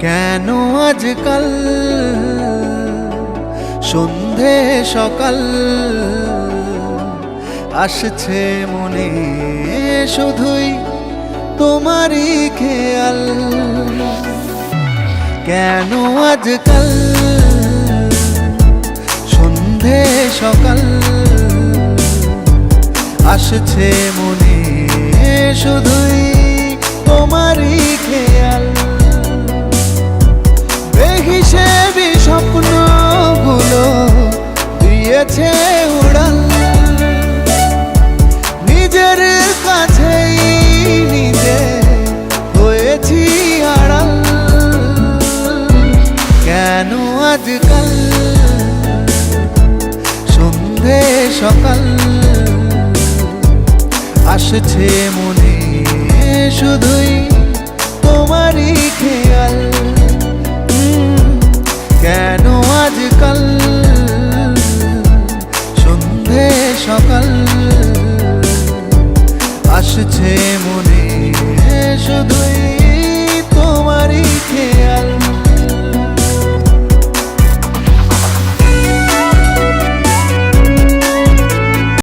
কেন আজকাল? সন্ধে সকাল। আসছে মনে শুধুই তোমারই খেয়াল। কেন আজকাল? সন্ধে সকাল। আসছে মনে শুধুই তোমারই দিয়েছে উড়াল। নিজের কাছেই নিজে হয়েছি আড়াল। কেন আজকাল সন্ধে সকাল? আসছে মনে শুধুই তোমারই সকাল। আসছে মনে শুধুই তোমারই খেয়াল